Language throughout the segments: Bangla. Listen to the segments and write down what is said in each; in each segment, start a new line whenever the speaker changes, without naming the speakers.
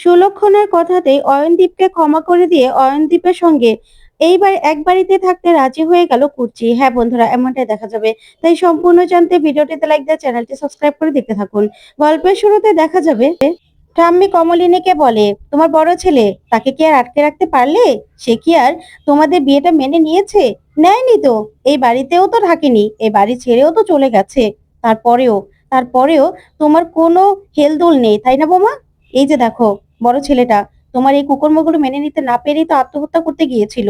সুলক্ষণার কথাতেই অয়নদীপকে ক্ষমা করে দিয়ে অয়নদীপের সঙ্গে এইবার এক বাড়িতে থাকতে রাজি হয়ে গেল কুচি হ্যাঁ বন্ধুরা, এমনটাই দেখা যাবে। তাই সম্পূর্ণ জানতে ভিডিওটিতে লাইক দিয়ে চ্যানেলটি সাবস্ক্রাইব করে দেখতে থাকুন। গল্পের শুরুতে দেখা যাবে, ঠাম্মি কমলিনীকে বলে, তোমার বড় ছেলে, তাকে কি আর আটকে রাখতে পারলে? সে কি আর তোমাদের বিয়েটা মেনে নিয়েছে? নেয়নি তো। এই বাড়িতেও তো থাকেনি এই বাড়ি ছেড়েও তো চলে গেছে। তারপরেও তারপরেও তোমার কোনো হেলদোল নেই, তাই না বোমা? এই যে দেখো বড় ছেলেটা তোমার এই কুকর্মগুলো মেনে নিতে না পেরেই তো আত্মহত্যা করতে গিয়েছিল।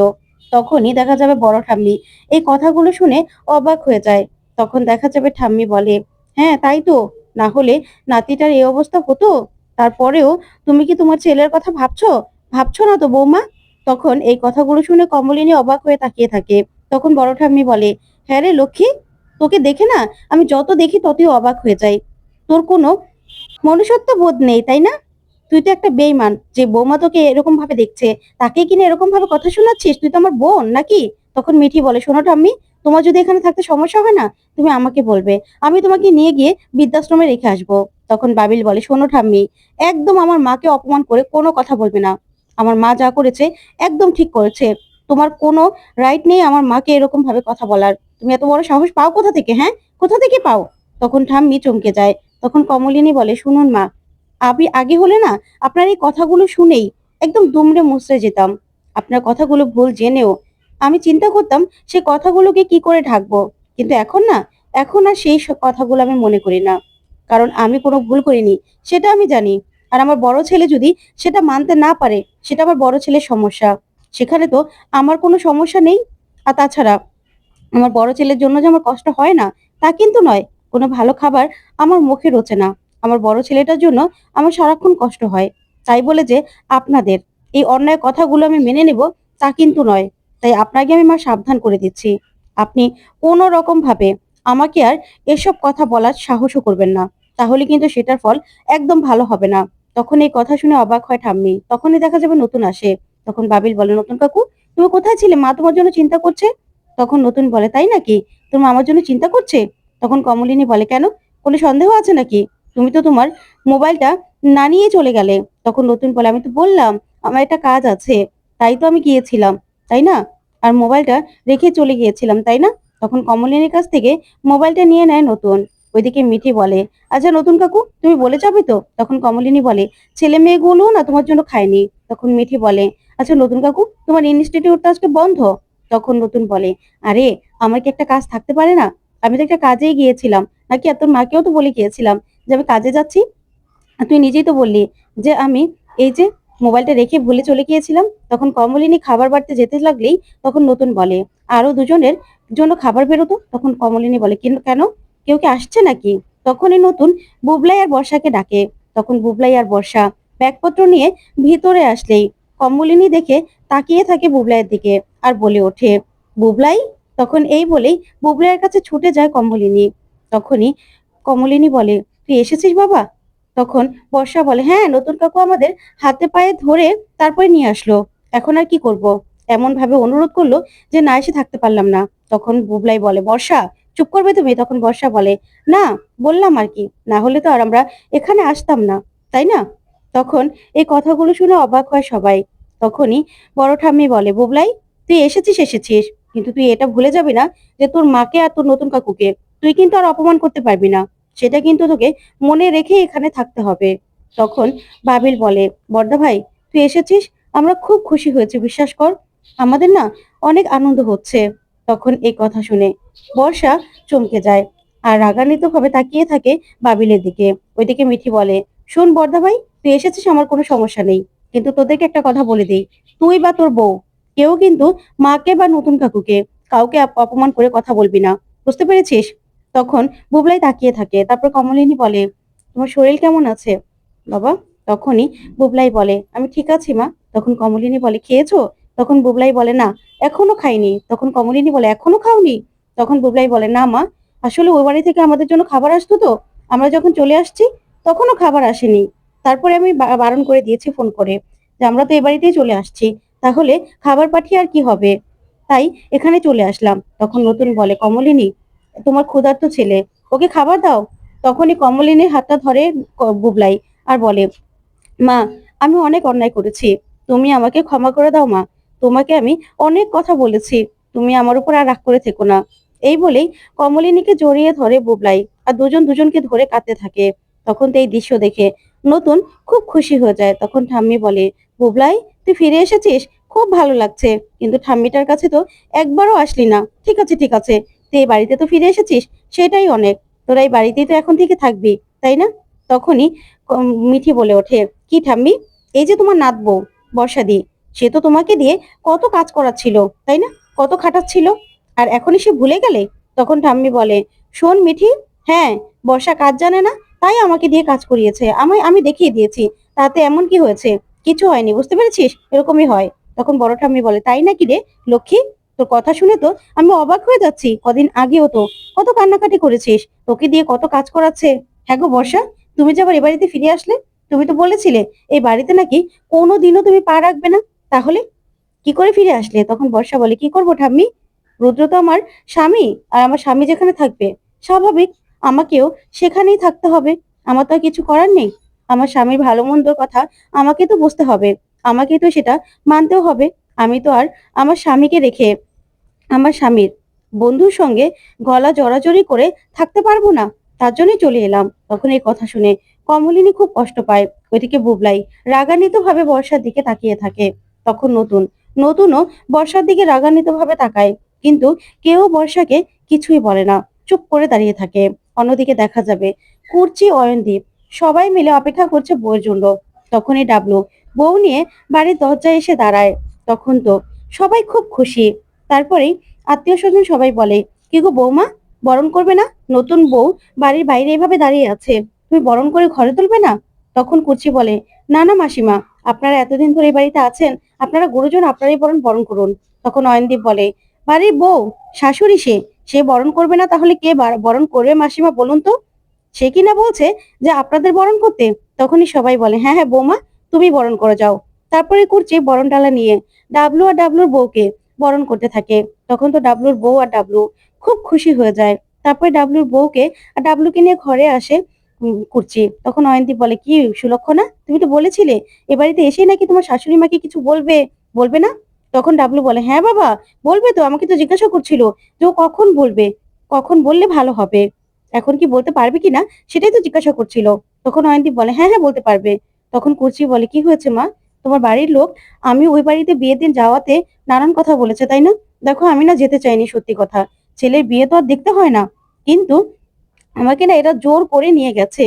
তখনই দেখা যাবে বড় ঠাম্মি। এই কথাগুলো শুনে অবাক হয়ে যায়। তখন দেখা যাবে ঠাম্মি বলে হ্যাঁ তাই তো। না হলে নাতিটার এই অবস্থা হতো? তারপরেও তুমি কি তোমার ছেলের কথা ভাবছ? ভাবছ না তো, বৌমা? তখন এই কথাগুলো শুনে কমলিনী অবাক হয়ে তাকিয়ে থাকে। তখন বড় ঠাম্মি বলে হ্যাঁ রে লক্ষ্মী, তোকে দেখে না? আমি যত দেখি ততই অবাক হয়ে যাই। তোর কোনো মনুষ্যত্ব বোধ নেই, তাই না? তুই তো একটা বেইমান, যে বৌমা তোকে এরকম ভাবে দেখছে, তাকে কিনে এরকম ভাবে কথা শোনাচ্ছিস? তুই তো আমার বোন নাকি? তখন মিঠি বলে, শোনো ঠাম্মি, তোমার যদি এখানে থাকতে সমস্যা হয় না, তুমি আমাকে বলবে, আমি তোমাকে নিয়ে গিয়ে বৃদ্ধাশ্রমে রেখে আসব। তখন বাবিল বলে, শোনো ঠাম্মি, একদম আমার মাকে অপমান করে কোনো কথা বলবে না। আমার মা যা করেছে, একদম ঠিক করেছে। তোমার কোনো রাইট নেই আমার মাকে এরকম ভাবে কথা বলার। তুমি এত বড় সাহস পাও কোথা থেকে হ্যাঁ? কোথা থেকে পাও? তখন ঠাম্মি চমকে যায়। তখন কমলিনী বলে, শুনুন মা আপনি আগে হলে না আপনার এই কথাগুলো শুনেই একদম দুমড়ে মুচড়ে যেতাম। আপনার কথাগুলো ভুল জেনেও আমি চিন্তা করতাম সে কথাগুলোকে কি করে ঢাকবো। কিন্তু এখন না, এখন আর সেই কথাগুলো আমি মনে করি না। কারণ আমি কোনো ভুল করিনি, সেটা আমি জানি। আর আমার বড় ছেলে যদি সেটা মানতে না পারে, সেটা আমার বড় ছেলের সমস্যা। সেখানে তো আমার কোনো সমস্যা নেই। আর তাছাড়া আমার বড় ছেলের জন্য যে আমার কষ্ট হয় না, তা কিন্তু নয়। কোনো ভালো খাবার আমার মুখে রোচে না। আমার বড় ছেলেটার জন্য আমার সারাক্ষণ কষ্ট হয়। তাই বলে যে, আপনাদের এই অন্যায় কথাগুলো আমি মেনে নেব, তা কিন্তু নয়। তাই আপনাকে আমি মা সাবধান করে দিচ্ছি। আপনি কোনো রকম ভাবে আমাকে আর এসব কথা বলার সাহসও করবেন না। তাহলে কিন্তু সেটার ফল একদম ভালো হবে না। তখন এই কথা শুনে অবাক হয় ঠাম্মি। তখনই দেখা যাবে নতুন আসে। তখন বাবিল বলে, নতুন কাকু, তুমি কোথায় ছিলে? মা তোমার জন্য চিন্তা করছে? তখন নতুন বলে, তাই নাকি? তোমার আমার জন্য চিন্তা করছে? তখন কমলিনী বলে, কেন? কোনো সন্দেহ আছে নাকি? তুমি তো তোমার মোবাইলটা না নিয়ে চলে গেলে। তখন নতুন বলে, আমি তো বললাম, আমার একটা কাজ আছে। তাই তো আমি গিয়েছিলাম, তাই না? আর মোবাইলটা রেখে চলে গিয়েছিলাম, তাই না? তখন কমলিনীর কাছ থেকে মোবাইলটা নিয়ে নেয় নতুন। ওইদিকে মিঠি বলে আচ্ছা নতুন কাকু, তুমি বলে যাবে তো? তখন কমলিনী বলে, ছেলে মেয়েগুলো না তোমার জন্য খায়নি। তখন মিঠি বলে আচ্ছা নতুন কাকু, তোমার ইনস্টিটিউটটা আজকে বন্ধ? তখন নতুন বলে, আরে, আমার কি একটা কাজ থাকতে পারে না? আমি তো একটা কাজেই গিয়েছিলাম। নাকি আর তোর মাকেও তো বলে গিয়েছিলাম? যে আমি কাজে যাচ্ছি তুই নিজেই তো বললি যে আমি এই যে মোবাইলটা রেখে ভুলে চলে গিয়েছিলাম, তখন কমলিনী খাবার বাড়তে যেতে লাগলেই তখন নতুন বলে। আরও দুজনের জন্য খাবার বেরোতো, তখন কমলিনী বলে, "কেন- কেন? কেউ কি আসছে নাকি? তখনই নতুন বুবলাই আর বর্ষাকে ডাকে। তখন বুবলাই আর বর্ষা ব্যাগপত্র নিয়ে ভিতরে আসলেই কমলিনী দেখে তাকিয়ে থাকে বুবলাইয়ের দিকে আর বলে ওঠে, বুবলাই? তখন এই বলেই বুবলাইয়ের কাছে ছুটে যায় কমলিনী। তখনই কমলিনী বলে তুই এসেছিস বাবা? তখন বর্ষা বলে হ্যাঁ নতুন কাকু আমাদের হাতে পায়ে ধরে তারপরে নিয়ে আসলো। এখন আর কি করব? এমন ভাবে অনুরোধ করল যে না এসে থাকতে পারলাম না। তখন বুবলাই বলে, বর্ষা, চুপ করবে তুমি? তখন বর্ষা বলে, না, বললাম আর কি। না হলে তো আর আমরা এখানে আসতাম না, তাই না? তখন এই কথাগুলো শুনে অবাক হয় সবাই। তখনই বড় ঠাম্মি বলে, বুবলাই, তুই এসেছিস এসেছিস। কিন্তু তুই এটা ভুলে যাবি না যে তোর মাকে আর তোর নতুন কাকুকে। তুই কিন্তু আর অপমান করতে পারবি না। সেটা কিন্তু তোকে মনে রেখে এখানে থাকতে হবে। তখন বাবিল বলে বর্দা ভাই, তুই এসেছিস? আমরা খুব খুশি হয়েছি, বিশ্বাস কর। আমাদের না অনেক আনন্দ হচ্ছে। তখন এই কথা শুনে বর্ষা চমকে যায় আর রাগান্বিত ভাবে তাকিয়ে থাকে বাবিলের দিকে। ওইদিকে মিঠি বলে, শোন বর্দা ভাই, তুই এসেছিস, আমার কোনো সমস্যা নেই। কিন্তু তোদেরকে একটা কথা বলে দিই। তুই বা তোর বউ, কেউ কিন্তু মাকে বা নতুন কাকুকে কাউকে অপমান করে কথা বলবি না। বুঝতে পেরেছিস? তখন বুবলাই তাকিয়ে থাকে। তারপর কমলিনী বলে, তোমার শরীর কেমন আছে? বাবা, তখনই বুবলাই বলে, আমি ঠিক আছি, মা। তখন কমলিনী বলে, খেয়েছো? তখন বুবলাই বলে, না, এখনও খাইনি। তখন কমলিনী বলে, এখনও খাওনি? তখন বুবলাই বলে, না, মা, আসলে ওই বাড়ি থেকে আমাদের জন্য খাবার আসতো তো। আমরা যখন চলে আসছি, তখনও খাবার আসেনি। তারপরে আমি বারণ করে দিয়েছি ফোন করে যে, আমরা তো এই বাড়িতেই চলে আসছি, তাহলে খাবার পাঠিয়ে আর কি হবে? তাই এখানে চলে আসলাম। তখন নতুন বলে, কমলিনী তোমার ক্ষুধার্ত ছেলে, ওকে খাবার দাও। তখনই কমলিনীর হাতটা ধরে বুবলাই আর বলে, মা, আমি অনেক অন্যায় করেছি। তুমি আমাকে ক্ষমা করে দাও, মা। তোমাকে আমি অনেক কথা বলেছি। তুমি আমার উপর আর রাগ করে থেকো না। এই বলেই কমলিনীকে জড়িয়ে ধরে বুবলাই আর দুজন দুজনকে ধরে কাঁদতে থাকে। তখন তো এই দৃশ্য দেখে নতুন খুব খুশি হয়ে যায়। তখন ঠাম্মি বলে, বুবলাই, তুই ফিরে এসেছিস? খুব ভালো লাগছে। কিন্তু ঠাম্মিটার কাছে তো একবারও আসলি না। ঠিক আছে ঠিক আছে। তুই বাড়িতে তো ফিরে এসেছিস? সেটাই অনেক। তোরা এই বাড়িতেই তো এখন থেকে থাকবি, তাই না? তখনই মিঠি বলে ওঠে, কি ঠাম্মি? এই যে তোমার নাত বউ, বর্ষাদি, সে তো তোমাকে দিয়ে কত কাজ করাচ্ছিল, তাই না? কত খাটাচ্ছিল। আর এখনই সে ভুলে গেলে? তখন ঠাম্মি বলে, শোন মিঠি হ্যাঁ বর্ষা কাজ জানে না, তাই আমাকে দিয়ে কাজ করিয়েছে। আমায়, আমি দেখিয়ে দিয়েছি, তাতে এমন কি হয়েছে? কিছু হয়নি, বুঝতে পেরেছিস? এরকমই হয়। তখন বড় ঠাম্মি বলে, তাই নাকি রে, লক্ষ্মী? তোর কথা শুনে তো আমি অবাক হয়ে যাচ্ছি। কদিন আগেও তো। কত কান্নাকাটি করেছিস? তোকে দিয়ে কত কাজ করাচ্ছে? হ্যাঁ গো বর্ষা, তুমি যে আবার এ বাড়িতে ফিরে আসলে? তুমি তো বলেছিলে এই বাড়িতে নাকি কোনো দিনও তুমি পা রাখবে না। তাহলে কি করে ফিরে আসলে? তখন বর্ষা বলে, কি করব ঠাম্মি? রুদ্র তো আমার স্বামী, আর আমার স্বামী যেখানে থাকবে, স্বাভাবিক আমাকেও সেখানেই থাকতে হবে। আমার তো আর কিছু করার নেই। আমার স্বামীর ভালো মন্দর কথা আমাকে তো বুঝতে হবে। আমাকে তো সেটা মানতেও হবে। আমি তো আর আমার স্বামীকে রেখে আমার স্বামীর। বন্ধুর সঙ্গে গলা জড়াজড়ি করে থাকতে পারব না, তার জন্যই চলে এলাম। তখন এই কথা শুনে কমলিনী খুব কষ্ট পায়। ওইদিকে বুবলাই রাগান্বিত ভাবে বর্ষার দিকে তাকিয়ে থাকে। তখন নতুন, নতুনও বর্ষার দিকে রাগান্বিত ভাবে তাকায়। কিন্তু কেউ বর্ষাকে কিছুই বলে না, চুপ করে দাঁড়িয়ে থাকে। অন্যদিকে দেখা যাবে কুর্চি, অয়নদীপ, সবাই মিলে অপেক্ষা করছে বউয়ের জন্য তখনই ডাবলু বউ নিয়ে বাড়ির দরজায় এসে দাঁড়ায়। তখন তো সবাই খুব খুশি। তারপরেই আত্মীয় স্বজন সবাই বলে, কি গো বৌমা, বরণ করবে না? নতুন বউ বাড়ির বাইরে এভাবে দাঁড়িয়ে আছে। তুমি বরণ করে ঘরে তুলবে না? তখন কুর্চি বলে, না না মাসিমা, আপনারা এতদিন ধরে এই বাড়িতে আছেন, আপনারা গুরুজন আপনারাই বরণ বরণ করুন। তখন অয়নদীপ বলে, বাড়ির বউ, শাশুড়ি সে সে বরণ করবে না তাহলে কে বার- বরণ করবে মাসিমা বলুন তো? সে কিনা বলছে যে আপনাদের বরণ করতে? তখনই সবাই বলে হ্যাঁ হ্যাঁ বৌমা, তুমি বরণ করে যাও। তারপরে কুর্চি বরণ ডালা নিয়ে ডাবলু আর ডাবলুর বউকে বরণ করতে থাকে। তখন তো ডাবলুর বউ আর ডাবলু খুব খুশি হয়ে যায়। তারপরে ডাবলুর বউকে আর ডাবলুকে নিয়ে ঘরে আসে কুর্চি। তখন অয়ন্তী বলে, কি সুলক্ষণা? তুমি তো বলেছিলে, এ বাড়িতে এসে নাকি তোমার শাশুড়ি মাকে কিছু বলবে? বলবে না? তখন ডাবলু বলে হ্যাঁ বাবা, বলবে তো, আমাকে তো জিজ্ঞাসা করছিল যে ও কখন বলবে? কখন বললে ভালো হবে? এখন কি বলতে পারবে কিনা সেটাই তো জিজ্ঞাসা করছিল। তখন অয়ন্তী বলে হ্যাঁ হ্যাঁ বলতে পারবে। তখন কুর্চি বলে, কি হয়েছে মা? তোমার বাড়ির লোক আমি ওই বাড়িতে বিয়ের দিন যাওয়াতে নানান কথা বলেছে, তাই না? দেখো, আমি না যেতে চাইনি, সত্যি কথা। ছেলের বিয়ে তো আর দেখতে হয় না। কিন্তু আমাকে না এরা জোর করে নিয়ে গেছে।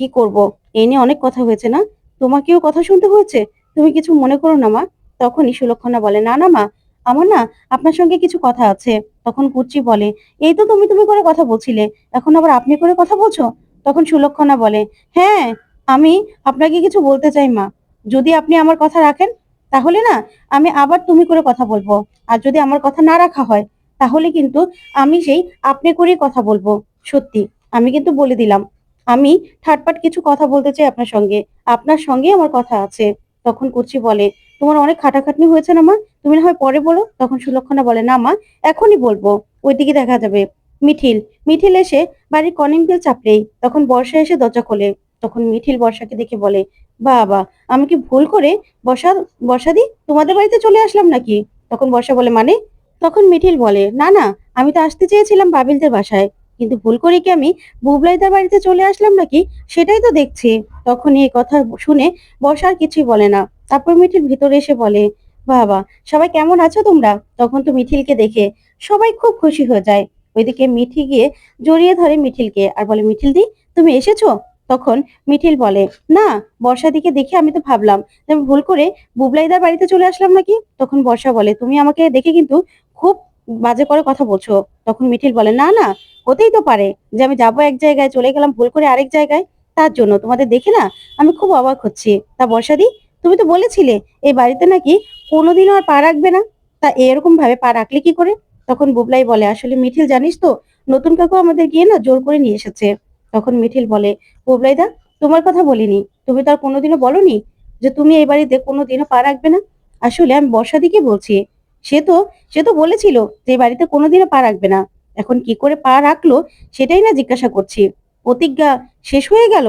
কি করব? এই নিয়ে অনেক কথা হয়েছে না? তোমাকেও কথা শুনতে হয়েছে? তুমি কিছু মনে করো না, মা। তখনই সুলক্ষণা বলে, না না, মা, আমার না আপনার সঙ্গে কিছু কথা আছে। তখন কুর্চি বলে, এই তো তুমি তুমি করে কথা বলছিলে। এখন আবার আপনি করে কথা বলছো? তখন সুলক্ষণা বলে হ্যাঁ আমি আপনাকে কিছু বলতে চাই, মা। যদি আপনি আমার কথা রাখেন, তাহলে না, আমি আবার তুমি করে কথা বলব। আর যদি আমার কথা না রাখা হয়, তাহলে কিন্তু আমি সেই আপনি করেই কথা বলব। সত্যি, আমি কিন্তু বলে দিলাম। আমি ঠাটপাট কিছু কথা বলতে চাই আপনার সঙ্গে। আপনার সঙ্গে আমার কথা আছে। তখন কুচি বলে, তোমার অনেক খাটাখাটনি হয়েছে না মা? তুমি না হয় পরে বলো। তখন সুলক্ষণা বলে, না মা, এখনই বলব। ওইদিকে দেখা যাবে। মিঠিল মিঠিল এসে বাড়ির কলিং বেল চাপলেই, তখন বর্ষা এসে দরজা খোলে। তখন মিঠিল বর্ষাকে দেখে বলে বাবা, আমি কি ভুল করে বর্ষা বর্ষাদি তোমাদের বাড়িতে চলে আসলাম নাকি? তখন বর্ষা বলে মানে? তখন মিঠিল বলে, না না, আমি তো আসতে চেয়েছিলাম বাবিলদের বাসায়। কিন্তু ভুল করে কি আমি বুবলাইদার বাড়িতে চলে আসলাম নাকি? সেটাই তো দেখছি। তখন এই কথা শুনে বর্ষা আর কিছুই বলে না। তারপর মিঠিল ভিতরে এসে বলে, বাবা, সবাই কেমন আছো তোমরা? তখন তো মিঠিলকে দেখে সবাই খুব খুশি হয়ে যায়। ওইদিকে মিঠি গিয়ে জড়িয়ে ধরে মিঠিলকে আর বলে, মিঠিল দি, তুমি এসেছ? তখন মিঠিল বলে, না, বর্ষা দিকে দেখে আমি তো ভাবলাম ভুল করে বুবলাইদার বাড়িতে চলে আসলাম নাকি? তখন বর্ষা বলে, তুমি আমাকে দেখে কিন্তু খুব বাজে করে কথা বলছো। তখন মিঠিল বলে, না না, হতেই তো পারে যে আমি যাব এক জায়গায়, চলে গেলাম ভুল করে আরেক জায়গায়। তার জন্য তোমাদের দেখে না আমি খুব অবাক হচ্ছি। তা বর্ষাদি তুমি তো বলেছিলে এই বাড়িতে নাকি কোনোদিনও আর পা রাখবে না। তা এরকম ভাবে পা রাখলে কি করে? তখন বুবলাই বলে, আসলে মিঠিল জানিস তো, নতুন কাকু আমাদের গিয়ে না জোর করে নিয়ে এসেছে। তখন মিঠিল বলে বুবলাইদা তোমার কথা বলিনি। তুমি তো আর কোনোদিনও বলনি যে তুমি এই বাড়িতে কোনোদিনও পা রাখবে না? আসলে আমি বর্ষাদিকে বলছি। সে তো সে তো বলেছিল যে বাড়িতে কোনোদিনও পা রাখবে না। এখন কি করে পা রাখল সেটাই না জিজ্ঞাসা করছি। প্রতিজ্ঞা শেষ হয়ে গেল।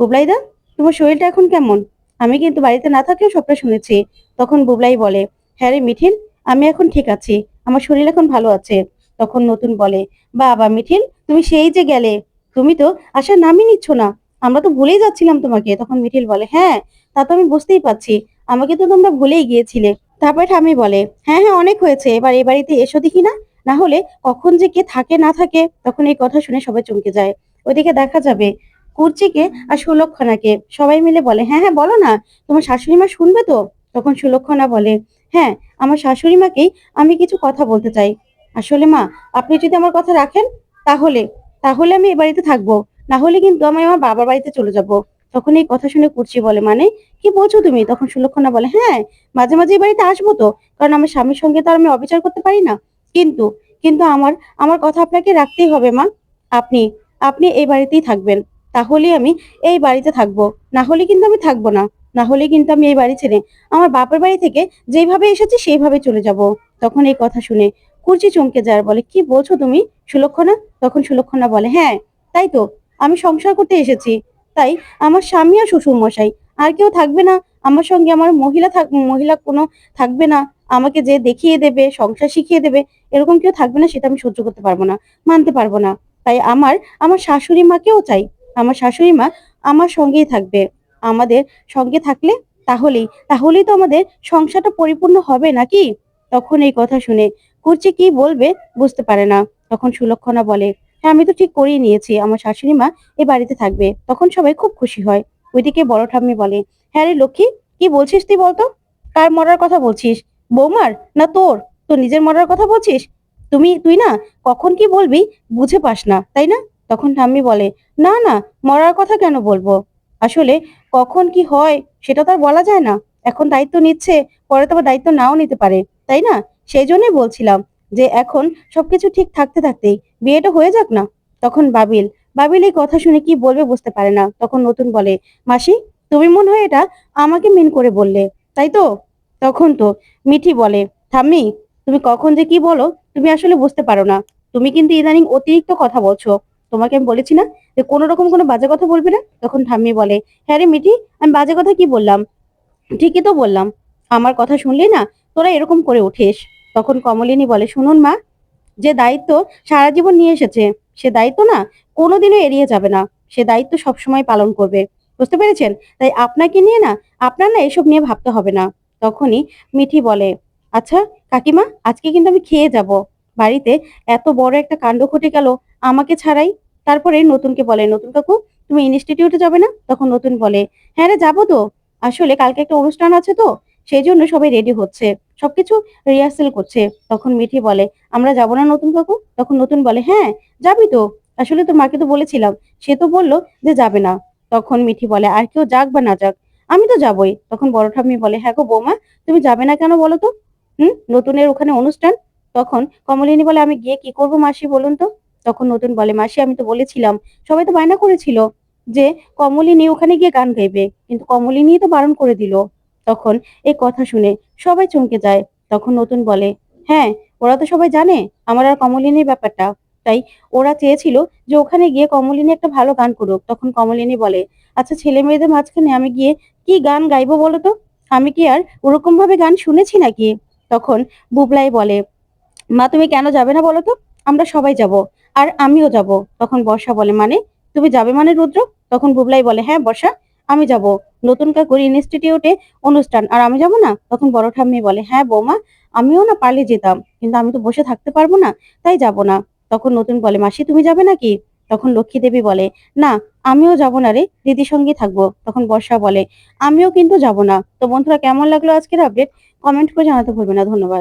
বুবলাইদা তোমার শরীরটা এখন কেমন? আমি কিন্তু বাড়িতে না থাকলেও সবটা শুনেছি। তখন বুবলাই বলে হ্যাঁ রে মিঠিল, আমি এখন ঠিক আছি। আমার শরীর এখন ভালো আছে। তখন নতুন বলে, বাবা মিঠিল, তুমি সেই যে গেলে তুমি তো আসার নামই নিচ্ছ না। আমরা তো ভুলেই যাচ্ছিলাম তোমাকে। তখন মিঠিল বলে হ্যাঁ তা তো আমি বুঝতেই পারছি। আমাকে তো তোমরা ভুলেই গিয়েছিলে। তারপরে ঠামি বলে হ্যাঁ হ্যাঁ অনেক হয়েছে। এবার এ বাড়িতে এসো দেখি না। না হলে কখন যে কে থাকে, না থাকে, তখন এই কথা শুনে সবাই চমকে যায়। ওইদিকে দেখা যাবে কুর্চিকে আর সুলক্ষণাকে। সবাই মিলে বলে হ্যাঁ হ্যাঁ বলো না, তোমার শাশুড়ি মা শুনবে তো? তখন সুলক্ষণা বলে হ্যাঁ আমার শাশুড়ি মাকেই আমি কিছু কথা বলতে চাই। আসলে মা, আপনি যদি আমার কথা রাখেন, তাহলে তাহলে আমি এ বাড়িতে থাকব। না হলে কিন্তু আমি আমার বাবার বাড়িতে চলে যাব। তখন এই কথা শুনে কুর্চি বলে মানে? কি বলছো তুমি? তখন সুলক্ষণা বলে হ্যাঁ মাঝে মাঝে এই বাড়িতে আসব তো। কারণ আমার স্বামীর সঙ্গে তো আর আমি অবিচার করতে পারি না। কিন্তু কিন্তু আমার আমার কথা আপনাকে রাখতেই হবে, মা। আপনি আপনি এই বাড়িতেই থাকবেন। তাহলে আমি এই বাড়িতে থাকব। না হলে কিন্তু আমি থাকব না। না হলে কিন্তু আমি এই বাড়ি ছেড়ে আমার বাপের বাড়ি থেকে যেভাবে এসেছি সেইভাবে চলে যাব। তখন এই কথা শুনে কুর্চি চমকে যায় বলে, কি বলছো তুমি? সুলক্ষণা? তখন সুলক্ষণা বলে হ্যাঁ তাই তো, আমি সংসার করতে এসেছি। তাই আমার স্বামী আর শ্বশুর মশাই আর কেউ থাকবে না। আমার সঙ্গে আমার মহিলা মহিলা কোনো থাকবে না। আমাকে যে দেখিয়ে দেবে, সংসার শিখিয়ে দেবে, এরকম কেউ থাকবে না, সেটা আমি সহ্য করতে পারব না, মানতে পারব না। তাই আমার আমার শাশুড়ি মাকেও চাই। আমার শাশুড়ি মা আমার সঙ্গেই থাকবে। আমাদের সঙ্গে থাকলে তাহলেই তাহলেই তো আমাদের সংসারটা পরিপূর্ণ হবে নাকি? তখন এই কথা শুনে কুর্চি কি বলবে বুঝতে পারে না। তখন সুলক্ষণা বলে হ্যাঁ আমি তো ঠিক করেই নিয়েছি, আমার শাশুড়ি মা এ বাড়িতে থাকবে তখন সবাই খুব খুশি হয়। ওইদিকে বড় ঠাম্মি বলে হ্যাঁ রে লক্ষ্মী, কি বলছিস তুই বলতো? কার মরার কথা বলছিস? বৌমার না তোর? তোর নিজের মরার কথা বলছিস? তুমি, তুই না কখন কি বলবি বুঝে পাস না, তাই না তখন ঠাম্মি বলে, না না, মরার কথা কেন বলব? আসলে কখন কি হয় সেটা তো আর বলা যায় না। এখন দায়িত্ব নিচ্ছে, পরে তো দায়িত্ব নাও নিতে পারে, তাই না? সেই জন্যই বলছিলাম যে এখন সবকিছু ঠিক থাকতে থাকতেই বিয়েটা হয়ে যাক না। তখন বাবিল বাবিল এই কথা শুনে কি বলবে বুঝতে পারে না। তখন নতুন বলে, মাসি, তুমি মনে হয় এটা আমাকে মেন করে বললে, তাই তো? তখন তো মিঠি বলে, ঠাম্মি, তুমি কখন যে কি বলো, তুমি আসলে বুঝতে পারো না। তুমি কিন্তু ইদানিং অতিরিক্ত কথা বলছো। তোমাকে আমি বলেছি না যে কোনো রকম কোনো বাজে কথা বলবে না? তখন ঠাম্মি বলে হ্যাঁ রে মিঠি, আমি বাজে কথা কি বললাম? ঠিকই তো বললাম। আমার কথা শুনলি না তোরা এরকম করে উঠিস। তখন কমলিনী বলে, শুনুন মা, যে দায়িত্ব সারা জীবন নিয়ে এসেছে, সে দায়িত্ব না কোনোদিনও এড়িয়ে যাবে না। সে দায়িত্ব সবসময় পালন করবে। বুঝতে পেরেছেন? তাই আপনাকে নিয়ে না, আপনার না এসব নিয়ে ভাবতে হবে না। তখনই মিঠি বলে আচ্ছা কাকিমা, আজকে কিন্তু আমি খেয়ে যাব। বাড়িতে এত বড় একটা কাণ্ড ঘটে গেল, আমাকে ছাড়াই? তারপরে নতুনকে বলে, নতুন কাকু, তুমি ইনস্টিটিউটে যাবে না? তখন নতুন বলে হ্যাঁ রে, যাব তো। আসলে কালকে একটা অনুষ্ঠান আছে তো সেই জন্য সবাই রেডি হচ্ছে। সবকিছু রিহার্সেল করছে। তখন মিঠি বলে, আমরা যাব না নতুন কাকু? তখন নতুন বলে হ্যাঁ যাবি তো। আসলে তোর মাকে তো বলেছিলাম। সে তো বলল যে যাবে না। তখন মিঠি বলে, আর কেউ যাক বা না যাক, আমি তো যাবই। তখন বড় ঠাম্মি বলে হ্যাঁ গো বৌমা, তুমি যাবে না কেন বলো তো? হুম, নতুনের ওখানে অনুষ্ঠান? তখন কমলিনী বলে, আমি গিয়ে কি করব মাসি বলুন তো? তখন নতুন বলে, মাসি, আমি তো বলেছিলাম, সবাই তো বায়না করেছিল যে কমলিনী ওখানে গিয়ে গান গাইবে। কিন্তু কমলিনী তো বারণ করে দিল। তখন এই কথা শুনে সবাই চমকে যায়। তখন নতুন বলে হ্যাঁ ওরা তো সবাই জানে, আমার আর কমলিনীর ব্যাপারটা। তাই ওরা চেয়েছিল যে ওখানে গিয়ে কমলিনী একটা ভালো গান করুক। তখন কমলিনী বলে আচ্ছা ছেলে মেয়েদের মাঝখানে আমি গিয়ে কি গান গাইবো বলো তো? আমি কি আর ওরকম ভাবে গান শুনেছি নাকি? তখন বুবলাই বলে, মা, তুমি কেন যাবে না বলো তো? আমরা সবাই যাব, আর আমিও যাব। তখন বর্ষা বলে মানে? তুমি যাবে মানে রুদ্র? তখন বুবলাই বলে হ্যাঁ বর্ষা আমি যাব। নতুন কাকুর ইনস্টিটিউটে অনুষ্ঠান। আর আমি যাব না? তখন বড় ঠাম্মি বলে হ্যাঁ বৌমা, আমিও না পারলে যেতাম। কিন্তু আমি তো বসে থাকতে পারব না, তাই যাব না। তখন নতুন বলে, মাসি, তুমি যাবে নাকি? তখন লক্ষ্মী দেবী বলে, না, আমিও যাব না রে, দিদির সঙ্গেই থাকব। তখন বর্ষা বলে, আমিও কিন্তু যাব না। তো বন্ধুরা, কেমন লাগল আজকের আপডেট কমেন্ট করে জানাতে ভুলবে না। ধন্যবাদ।